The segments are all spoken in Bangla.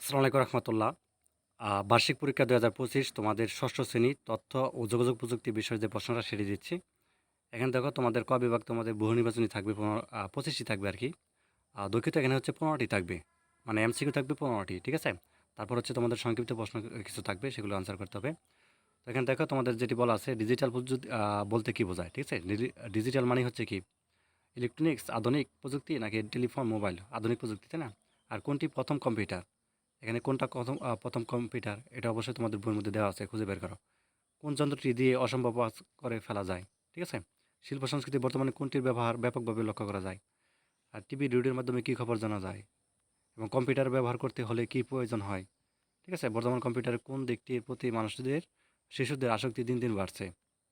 আসসালামু আলাইকুম রহমতুল্লাহ। বার্ষিক পরীক্ষা দু হাজার পঁচিশ, তোমাদের ষষ্ঠ শ্রেণি তথ্য ও যোগাযোগ প্রযুক্তি বিষয়ে যে প্রশ্নটা সেরে দিচ্ছি। এখানে দেখো তোমাদের ক বিভাগ তোমাদের বহু নির্বাচনী থাকবে, পনেরো পঁচিশটি থাকবে আর কি। দুঃখিত, এখানে হচ্ছে পনেরোটি থাকবে। মানে এমসিকিউ থাকবে পনেরোটি, ঠিক আছে? তারপর হচ্ছে তোমাদের সংক্ষিপ্ত প্রশ্ন কিছু থাকবে, সেগুলো আনসার করতে হবে। তো এখানে দেখো তোমাদের যেটি বলা আছে ডিজিটাল প্রযুক্তি বলতে কি বোঝায়, ঠিক আছে? ডিজিটাল মানে হচ্ছে কি? ইলেকট্রনিক্স আধুনিক প্রযুক্তি নাকি টেলিফোন মোবাইল আধুনিক প্রযুক্তি, তাই না? আর কোনটি প্রথম কম্পিউটার এখানে কোনটা প্রথম প্রথম কম্পিউটার এটা অবশ্যই তোমাদের বইয়ের মধ্যে দেওয়া আছে, খুঁজে বের করো। কোন যন্ত্রটি দিয়ে অসম্ভব করে ফেলা যায়, ঠিক আছে? শিল্প সংস্কৃতি বর্তমানে কোনটির ব্যবহার ব্যাপকভাবে লক্ষ্য করা যায়? আর টিভি, রেডিওর মাধ্যমে কী খবর জানা যায়? এবং কম্পিউটার ব্যবহার করতে হলে কী প্রয়োজন হয়, ঠিক আছে? বর্তমান কম্পিউটারের কোন দিকটির প্রতি মানুষদের, শিশুদের আসক্তি দিন দিন বাড়ছে,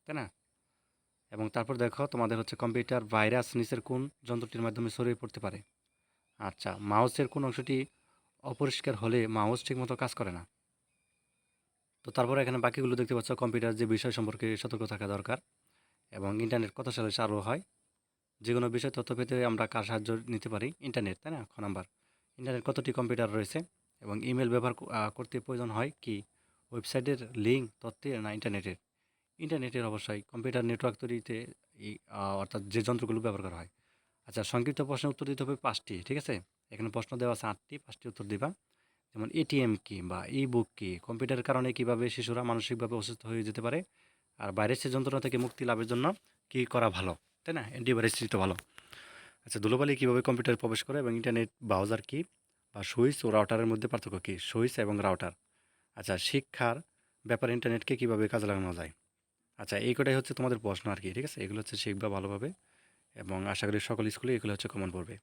তাই না? এবং তারপর দেখো, তোমাদের হচ্ছে কম্পিউটার ভাইরাস নিচের কোন যন্ত্রটির মাধ্যমে ছড়িয়ে পড়তে পারে। আচ্ছা মাউসের কোন অংশটি অপরিষ্কার হলে মাউস ঠিকমতো কাজ করে না। তো তারপরে এখানে বাকিগুলো দেখতে পাচ্ছ, কম্পিউটার যে বিষয় সম্পর্কে সতর্ক থাকা দরকার এবং ইন্টারনেট কত সালে চালু হয় যে কোনো বিষয় তথ্য পেতে আমরা কার সাহায্য নিতে পারি? ইন্টারনেট, তাই না? খ নাম্বার। ইন্টারনেট কতটি কম্পিউটার রয়েছে এবং ইমেল ব্যবহার করতে প্রয়োজন হয় কি? ওয়েবসাইটের লিঙ্ক তথ্যের না ইন্টারনেটের? ইন্টারনেটের অবশ্যই কম্পিউটার নেটওয়ার্ক তৈরিতে অর্থাৎ যে যন্ত্রগুলো ব্যবহার করা হয় আচ্ছা সংক্ষিপ্ত প্রশ্নের উত্তর দিতে হবে পাঁচটি, ঠিক আছে? এখানে প্রশ্ন দেওয়া আছে আটটি, পাঁচটি উত্তর দিবা। যেমন এটিএম কি বা ই বুক কি? কম্পিউটারের কারণে কীভাবে শিশুরা মানসিকভাবে অসুস্থ হয়ে যেতে পারে? আর বাইরের যন্ত্রণা থেকে মুক্তি লাভের জন্য কি করা ভালো? তাই না? অ্যান্টিভাইরাস তো ভালো। আচ্ছা ধুলোবালি কীভাবে কম্পিউটারে প্রবেশ করে এবং ইন্টারনেট, ব্রাউজার কি বা সুইচ ও রাউটারের মধ্যে পার্থক্য কী? সুইচ এবং রাউটার। আচ্ছা শিক্ষার ব্যাপারে ইন্টারনেটকে কীভাবে কাজে লাগানো যায়? আচ্ছা এই কটাই হচ্ছে তোমাদের প্রশ্ন আর কি, ঠিক আছে? এগুলো হচ্ছে শিখবা ভালোভাবে। এবং আশা করি সকল স্কুলে এগুলো হচ্ছে কমন পড়বে।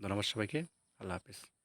ধন্যবাদ সবাইকে। আল্লাহ হাফিজ।